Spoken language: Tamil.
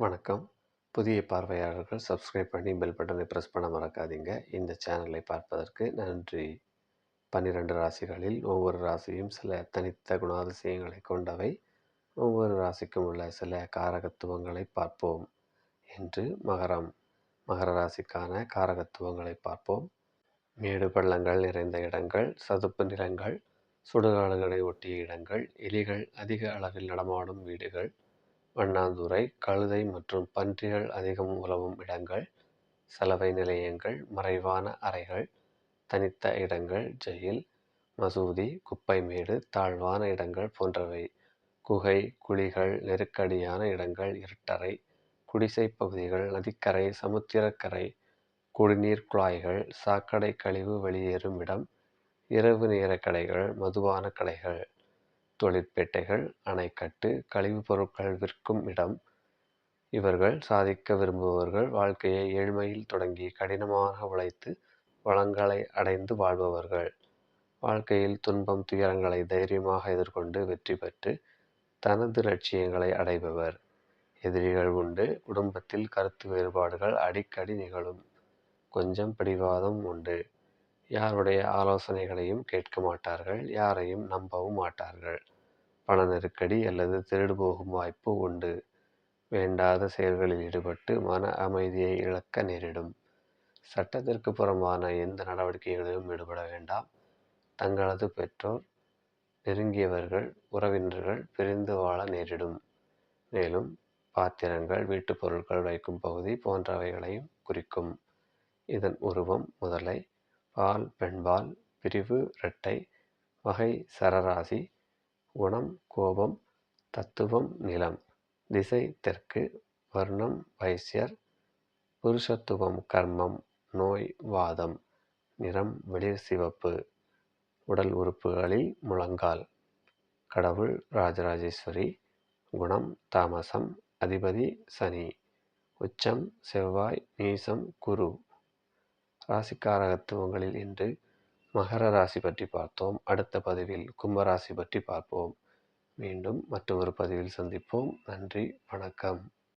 வணக்கம். புதிய பார்வையாளர்கள் சப்ஸ்கிரைப் பண்ணி பெல் பட்டனை ப்ரெஸ் பண்ண மறக்காதீங்க. இந்த சேனலை பார்ப்பதற்கு நன்றி. பன்னிரண்டு ராசிகளில் ஒவ்வொரு ராசியும் சில தனித்த குணாதிசயங்களை கொண்டவை. ஒவ்வொரு ராசிக்கும் உள்ள சில காரகத்துவங்களை பார்ப்போம் என்று மகரம். மகர ராசிக்கான காரகத்துவங்களை பார்ப்போம். மேடு பள்ளங்கள் நிறைந்த இடங்கள் சதுப்பு நிலங்கள் சுடுகாடுகளை ஒட்டிய இடங்கள் எலிகள் அதிக அளவில் நடமாடும் வீடுகள் வண்ணாந்துறை கழுதை மற்றும் பன்றிகள் அதிகம் உலவும் இடங்கள் சலவை நிலையங்கள் மறைவான அறைகள் தனித்த இடங்கள் ஜெயில் மசூதி குப்பைமேடு தாழ்வான இடங்கள் போன்றவை. குகை குழிகள் நெருக்கடியான இடங்கள் இருட்டறை குடிசை பகுதிகள் நதிக்கரை சமுத்திரக்கரை குடிநீர் குழாய்கள் சாக்கடை கழிவு வெளியேறும் இடம் இரவு நேர கடைகள் மதுபான கடைகள். தொழிற்பேட்டைகள் அணைக்கட்டு கழிவுப் பொருட்கள் விற்கும் இடம். இவர்கள் சாதிக்க விரும்புபவர்கள் வாழ்க்கையை ஏழ்மையில் தொடங்கி கடினமாக உழைத்து வளங்களை அடைந்து வாழ்பவர்கள். வாழ்க்கையில் துன்பம் துயரங்களை தைரியமாக எதிர்கொண்டு வெற்றி பெற்று தனது லட்சியங்களை அடைபவர். எதிரிகள் உண்டு குடும்பத்தில் கருத்து வேறுபாடுகள் அடிக்கடி நிகழும். கொஞ்சம் பிடிவாதம் உண்டு. யாருடைய ஆலோசனைகளையும் கேட்க மாட்டார்கள் யாரையும் நம்பவும் மாட்டார்கள். பண நெருக்கடி அல்லது திருடு போகும் வாய்ப்பு உண்டு. வேண்டாத செயல்களில் ஈடுபட்டு மன அமைதியை இழக்க நேரிடும். சட்டத்திற்கு புறம்பான எந்த நடவடிக்கைகளிலும் ஈடுபட வேண்டாம். தங்களது பெற்றோர் நெருங்கியவர்கள் உறவினர்கள் பிரிந்து வாழ நேரிடும். மேலும் பாத்திரங்கள் வீட்டுப் பொருட்கள் வைக்கும் பகுதி போன்றவைகளையும் குறிக்கும். இதன் உருவம் முதலை பால் பெண்பால் பிரிவு இரட்டை வகை சரராசி குணம் கோபம் தத்துவம் நிலம் திசை தெற்கு வர்ணம் வைசியர் புருஷத்துவம் கர்மம் நோய் வாதம் நிறம் வெளிர் சிவப்பு உடல் உறுப்புகளில் முழங்கால் கடவுள் ராஜராஜேஸ்வரி குணம் தாமசம் அதிபதி சனி உச்சம் செவ்வாய் நீசம் குரு. ராசிக்காரகத்துவங்களில் இன்று மகர ராசி பற்றி பார்த்தோம். அடுத்த பதிவில் கும்பராசி பற்றி பார்ப்போம். மீண்டும் மற்றொரு பதிவில் சந்திப்போம். நன்றி. வணக்கம்.